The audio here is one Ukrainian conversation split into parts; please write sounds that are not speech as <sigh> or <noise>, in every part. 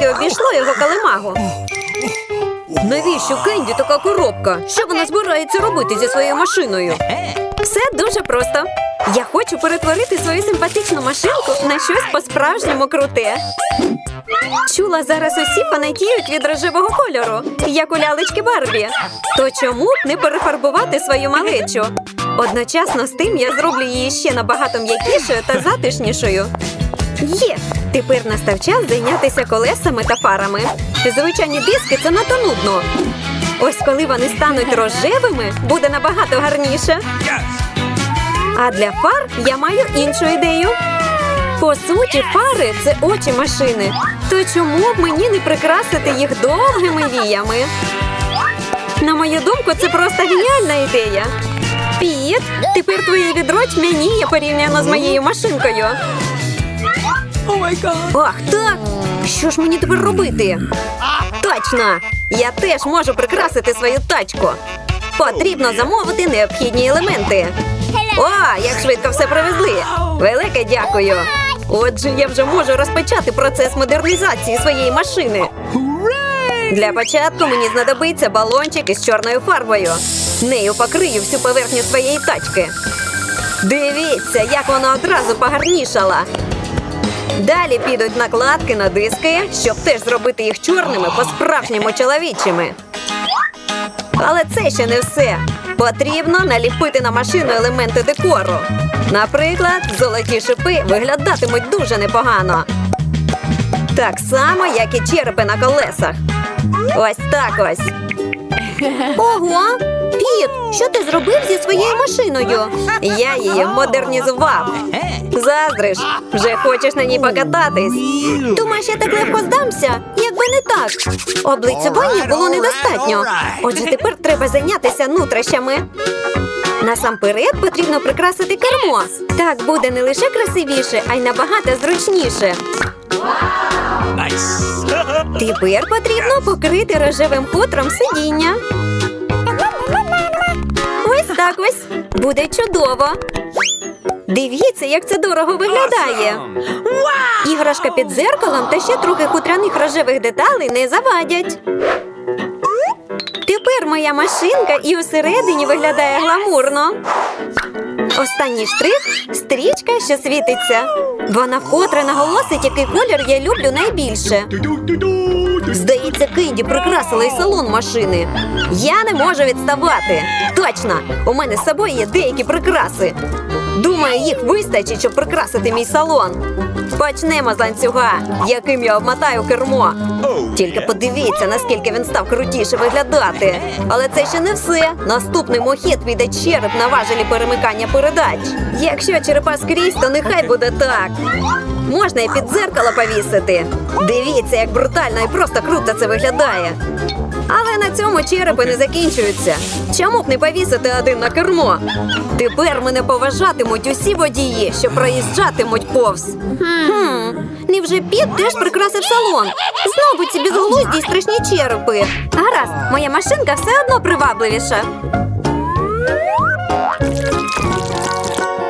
трішки обійшло його калимагу. Навіщо Кенді така коробка? Що вона збирається робити зі своєю машиною? Все дуже просто. Я хочу перетворити свою симпатичну машинку на щось по-справжньому круте. Чула, зараз усі фанатіють від рожевого кольору, як у лялечки Барбі. То чому б не перефарбувати свою малечу? Одночасно з тим я зроблю її ще набагато м'якішою та затишнішою. Є! Тепер настав час зайнятися колесами та фарами. Звичайні диски це надто нудно. Ось коли вони стануть рожевими, буде набагато гарніше. А для фар я маю іншу ідею. По суті, фари це очі машини. То чому б мені не прикрасити їх довгими віями? На мою думку, це просто геніальна ідея. Піт, тепер твоє відро тьмяніє порівняно з моєю машинкою. Ах, так! Що ж мені тепер робити? Точно! Я теж можу прикрасити свою тачку. Потрібно замовити необхідні елементи. О, як швидко все привезли! Велике дякую! Отже, я вже можу розпочати процес модернізації своєї машини. Для початку мені знадобиться балончик із чорною фарбою. Нею покрию всю поверхню своєї тачки. Дивіться, як вона одразу погарнішала. Далі підуть накладки на диски, щоб теж зробити їх чорними по-справжньому чоловічими. Але це ще не все. Потрібно наліпити на машину елементи декору. Наприклад, золоті шипи виглядатимуть дуже непогано. Так само, як і черепи на колесах. Ось так ось. <laughs> Ого! Піт, що ти зробив зі своєю машиною? Я її модернізував. Заздриш, вже хочеш на ній покататись. Думаєш, я так легко здамся? Якби не так. Облицювання було недостатньо. Отже, тепер треба зайнятися нутрощами. Насамперед потрібно прикрасити кермо. Так буде не лише красивіше, а й набагато зручніше. Тепер потрібно покрити рожевим хутром сидіння. Ось так ось. Буде чудово. Дивіться, як це дорого виглядає. Іграшка під дзеркалом та ще трохи хутряних рожевих деталей не завадять. Тепер моя машинка і усередині виглядає гламурно. Останній штрих стрічка, що світиться. Вона вкотре наголосить, який колір я люблю найбільше. Здається, Кенді прикрасила й салон машини. Я не можу відставати. Точно, у мене з собою є деякі прикраси. Думаю, їх вистачить, щоб прикрасити мій салон. Почнемо з ланцюга, яким я обмотаю кермо. Тільки подивіться, наскільки він став крутіше виглядати. Але це ще не все. Наступний мохід піде череп на важелі перемикання передач. Якщо черепа скрізь, то нехай буде так. Можна і під дзеркало повісити. Дивіться, як брутально і просто круто це виглядає. Але на цьому черепи не закінчуються. Чому б не повісити один на кермо? Тепер мене поважатимуть усі водії, що проїжджатимуть повз. Хм, невже Піт теж прикрасив салон? Знову ці безглузді й страшні черепи. Гаразд, моя машинка все одно привабливіша.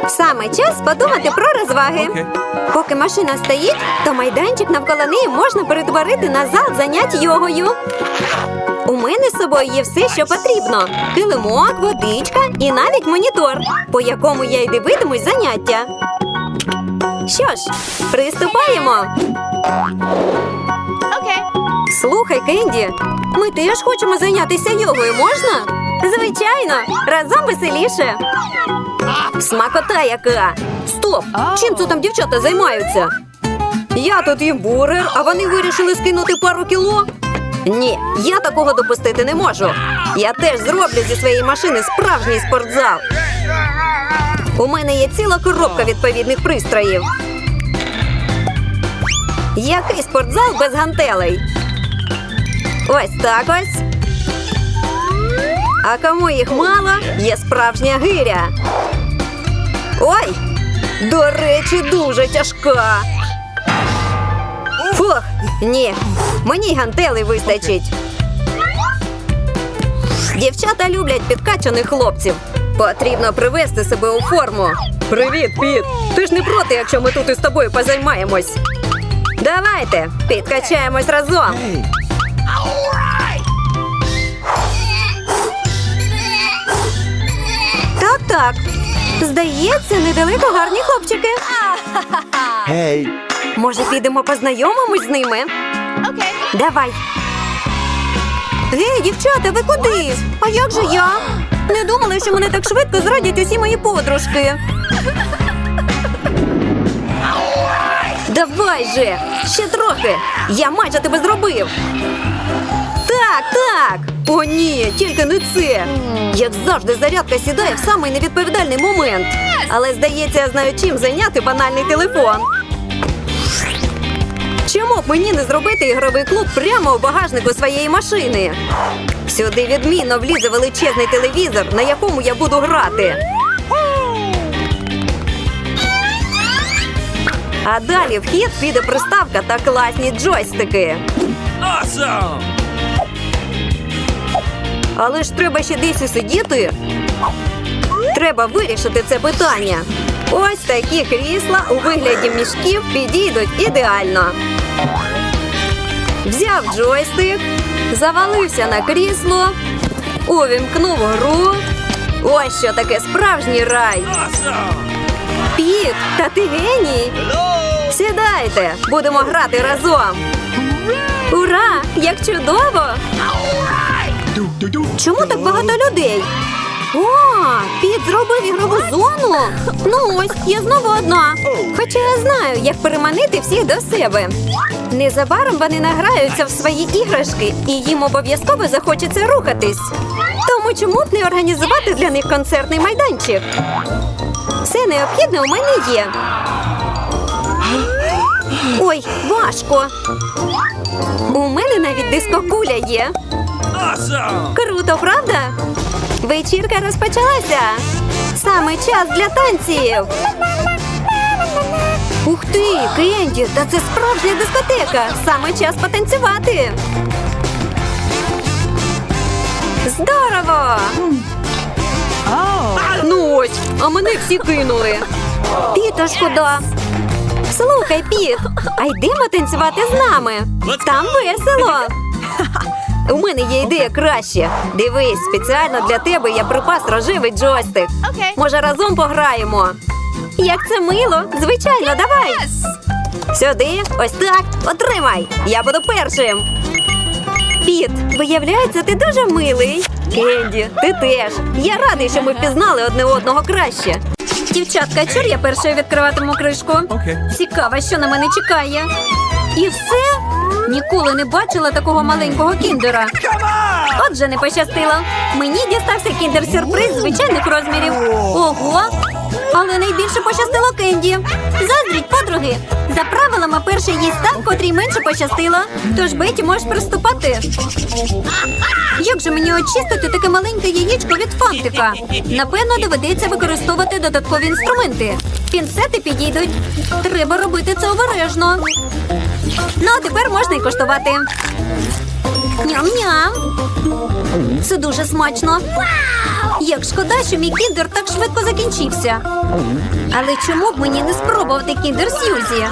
Саме час подумати про розваги. Поки машина стоїть, то майданчик навколо неї можна перетворити на зал занять йогою. У мене з собою є все, що потрібно: килимок, водичка і навіть монітор, по якому я й дивитимусь заняття. Що ж, приступаємо. Слухай, Кенді, ми теж хочемо зайнятися йогою, можна? Звичайно, разом веселіше. Смакота яка! Стоп! Чим це там дівчата займаються? Я тут їм бургер, а вони вирішили скинути пару кіло. Ні, я такого допустити не можу. Я теж зроблю зі своєї машини справжній спортзал. У мене є ціла коробка відповідних пристроїв. Який спортзал без гантелей? Ось так ось. А кому їх мало, є справжня гиря. Ой! До речі, дуже тяжка. Фух, ні, мені й гантелей вистачить. Дівчата люблять підкачаних хлопців. Потрібно привести себе у форму. Привіт, Піт! Ти ж не проти, якщо ми тут із тобою позаймаємось. Давайте підкачаємось разом. Так, так. Здається, недалеко гарні хлопчики. Hey. Може, підемо познайомимось з ними? Okay. Давай. Гей, дівчата, ви куди? А як же я? Не думала, що мене так швидко зрадять усі мої подружки. Давай же! Ще трохи! Я майже тебе зробив. Так, так. О, ні, тільки не це. Як завжди, зарядка сідає в самий невідповідальний момент. Але здається, я знаю, чим зайняти банальний телефон. Мені не зробити ігровий клуб прямо у багажнику своєї машини? Сюди відмінно влізе величезний телевізор, на якому я буду грати. А далі в хід піде приставка та класні джойстики. Awesome. Але ж треба ще десь усидіти. Треба вирішити це питання. Ось такі крісла у вигляді мішків підійдуть ідеально. Взяв джойстик, завалився на крісло, увімкнув гру. Ось що таке справжній рай. Піт, та ти геній. Сідайте, будемо грати разом. Ура! Як чудово! Чому так багато людей? О, Піт зробив ігрову зону. Ну ось, я знову одна. Хоча я знаю, як переманити всіх до себе. Незабаром вони награються в свої іграшки, і їм обов'язково захочеться рухатись. Тому чому б не організувати для них концертний майданчик? Все необхідне у мене є. Ой, важко. У мене навіть дискокуля є. Круто, правда? Вечірка розпочалася. Саме час для танців. Ух ти, Кенді, та це справжня дискотека. Саме час потанцювати. Здорово! Ну ось, а мене всі кинули. Піта шкода. Слухай, Піт, а йдемо танцювати з нами. Там весело. У мене є ідея краще. Дивись, спеціально для тебе я припас рожевий джойстик. Okay. Може, разом пограємо? Як це мило! Звичайно, давай! Сюди, ось так, отримай! Я буду першим. Піт, виявляється, ти дуже милий. Кенді, ти теж. Я радий, що ми впізнали одне одного краще. Дівчатка, чур я першою відкриватиму кришку. Okay. Цікаво, що на мене чекає. І все? Ніколи не бачила такого маленького кіндера. Отже, не пощастило. Мені дістався кіндер-сюрприз звичайних розмірів. Ого! Але найбільше пощастило Кенді. Заздріть, подруги. За правилами перший їсть та, котрій менше пощастило. Тож Беті можеш приступати. Як же мені очистити таке маленьке яєчко від фантика? Напевно, доведеться використовувати додаткові інструменти. Пінцети підійдуть. Треба робити це обережно. Ну, а тепер можна й коштувати. Ням-ням. Це дуже смачно. Як шкода, що мій кіндер так швидко закінчився. Але чому б мені не спробувати кіндер Сьюзі?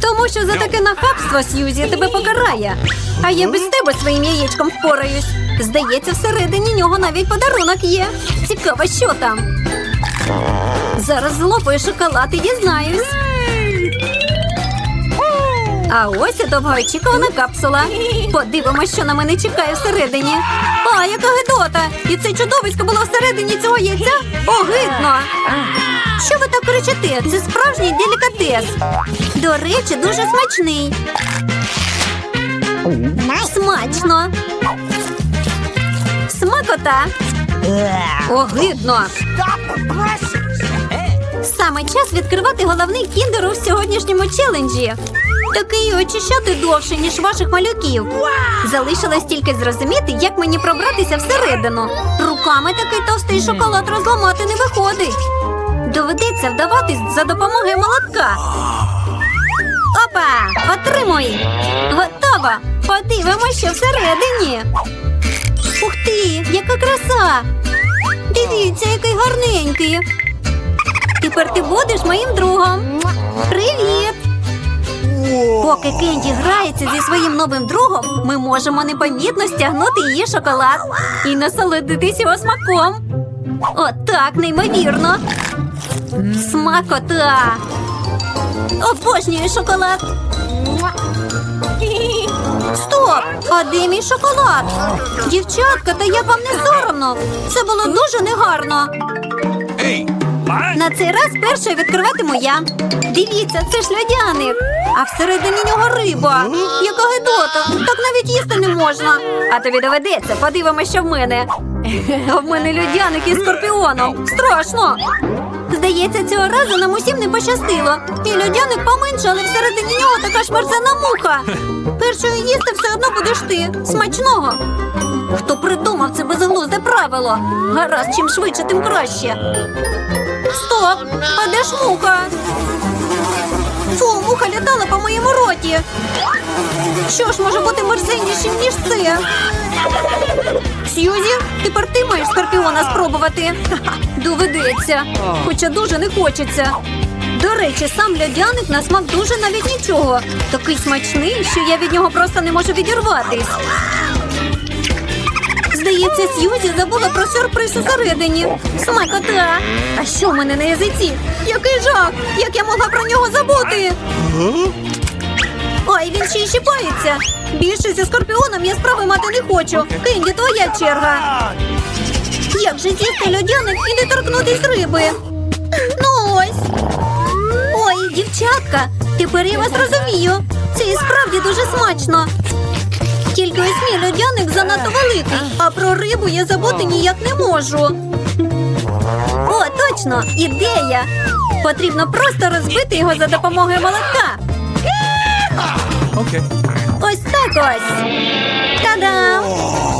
Тому що за таке нахабство Сьюзі тебе покарає. А я без тебе своїм яєчком впораюсь. Здається, всередині нього навіть подарунок є. Цікаво, що там. Зараз злопаю шоколад і дізнаюсь. А ось і довгоочікувана капсула. Подивимось, що на мене чекає всередині. А, яка гидота! І це чудовисько було всередині цього яйця? Огидно! Що ви так кричите? Це справжній делікатес. До речі, дуже смачний. Смачно. Смакота. Огидно. Саме час відкривати головний кіндер у сьогоднішньому челенджі. Такий очищати довше, ніж ваших малюків. Залишилось тільки зрозуміти, як мені пробратися всередину. Руками такий товстий шоколад розламати не виходить. Доведеться вдаватись за допомогою молотка. Опа! Отримуй! Готово! Подивимось, що всередині. Ух ти, яка краса! Дивіться, який гарненький. Тепер ти будеш моїм другом. Привіт! Поки Кенді грається зі своїм новим другом, ми можемо непомітно стягнути її шоколад і насолодитись його смаком. Отак, неймовірно. Смакота. Обожнюю шоколад. Стоп! А де мій шоколад? Дівчатка, та як вам не соромно? Це було дуже негарно. What? На цей раз першою відкриватиму я. Дивіться, це ж льодяник. А всередині нього риба. Яка гидота. Так навіть їсти не можна. А тобі доведеться, подивимося, що в мене. <laughs> В мене льодяник із скорпіоном. Страшно. Здається, цього разу нам усім не пощастило. І льодяник поменше, але всередині нього така шмарзана муха. Першою їсти все одно будеш ти. Смачного. Хто придумав це безглузде правило? Гаразд, чим швидше, тим краще. Стоп! А де ж муха? Фу, муха літала по моєму роті. Що ж може бути мерзеннішим, ніж це? Сьюзі, тепер ти маєш скорпіона спробувати. Доведеться, хоча дуже не хочеться. До речі, сам льодяник на смак дуже навіть нічого. Такий смачний, що я від нього просто не можу відірватись. Здається, Сьюзі забула про сюрприз усередині. Смакота! А що в мене на язиці? Який жах! Як я могла про нього забути? Ой, він ще й щипається. Більше зі скорпіоном я справи мати не хочу. Кенді, твоя черга. Як же з'їсти льодяник і не торкнутись риби? Ну ось. Ой, дівчатка, тепер я вас розумію. Це і справді дуже смачно. Тільки ось мій льодяник занадто великий, а про рибу я забути ніяк не можу. О, точно! Ідея! Потрібно просто розбити його за допомогою молотка. Okay. Ось так ось. Та-дам!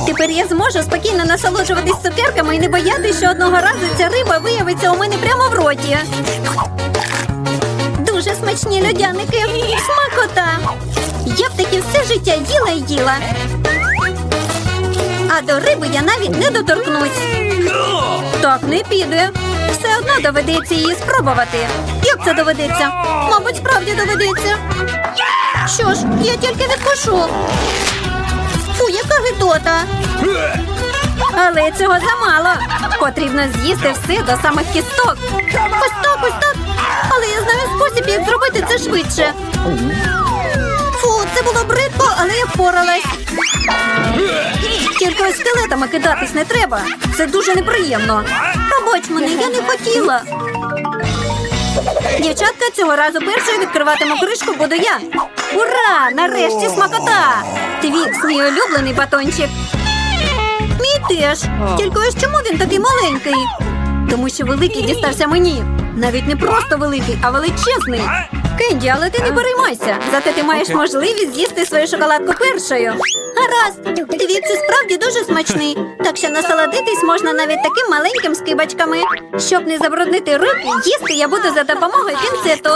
Тепер я зможу спокійно насолоджуватись цукерками і не боятися, що одного разу ця риба виявиться у мене прямо в роті. Дуже смачні льодяники. Смакота. Я б таки все життя їла і їла. А до риби я навіть не доторкнусь. Так не піде. Все одно доведеться її спробувати. Як це доведеться? Мабуть, справді доведеться. Що ж, я тільки відкушу. Фу, яка гидота. Але цього замало. Потрібно з'їсти все до самих кісток. Ось так, ось так. Але я знаю спосіб, як зробити це швидше. Було бридко, але я впоралась. Тільки ось скелетами кидатись не треба. Це дуже неприємно. Пробач мене, я не хотіла. Дівчатка, цього разу першою відкриватиму кришку буду я. Ура! Нарешті смакота! Твікс, мій улюблений батончик. Мій теж. Тільки ось чому він такий маленький? Тому що великий дістався мені. Навіть не просто великий, а величезний. Кенді, але ти не переймайся. Зате ти маєш можливість з'їсти свою шоколадку першою. Гаразд, твікс і справді дуже смачний. Так що насолодитись можна навіть таким маленьким скибочками. Щоб не забруднити руки, їсти я буду за допомогою пінцету.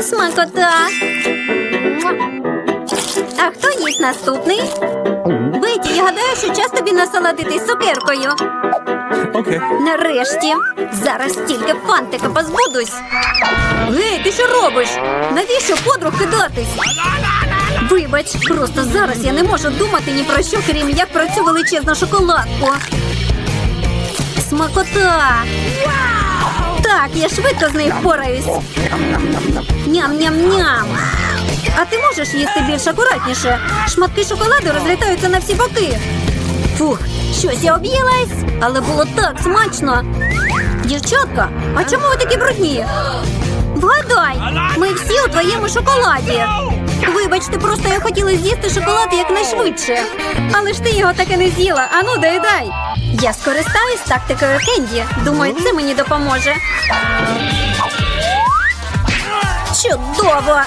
Смакота. А хто їсть наступний? Беті, я гадаю, що час тобі насолодитись цукеркою. Okay. Нарешті. Зараз стільки фантика позбудусь. Гей, ти що робиш? Навіщо подруг кидатись? Вибач, просто зараз я не можу думати ні про що, крім як про цю величезну шоколадку. Смакота! Так, я швидко з нею впораюсь. Ням-ням-ням. А ти можеш їсти більш акуратніше? Шматки шоколаду розлітаються на всі боки. Фух, щось я об'їлась, але було так смачно. Дівчатка, а чому ви такі брудні? Вгадай, ми всі у твоєму шоколаді. Вибачте, просто я хотіла з'їсти шоколад якнайшвидше. Але ж ти його таки не з'їла. Ану, дай дай. Я скористаюсь тактикою Кенді. Думаю, це мені допоможе. Чудово!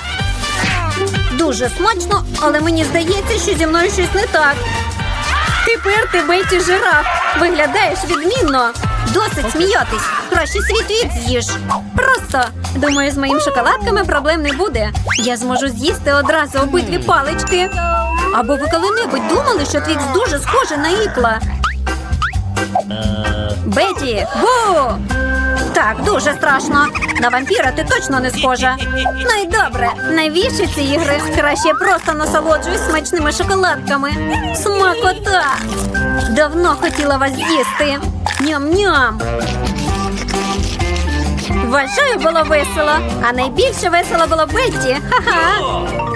Дуже смачно, але мені здається, що зі мною щось не так. Тепер ти Беті жираф. Виглядаєш відмінно. Досить сміятись. Краще свій твіт з'їж. Просто думаю, з моїм шоколадками проблем не буде. Я зможу з'їсти одразу обидві палички. Або ви коли-небудь думали, що твікс дуже схожий на ікла? Беті, бу! Так, дуже страшно. На вампіра ти точно не схожа. Ну і добре, навіщо ці ігри? Краще просто насолоджуюсь смачними шоколадками. Смакота! Давно хотіла вас з'їсти. Ням-ням. Вважаю, було весело. А найбільше весело було Бетті. Ха-ха.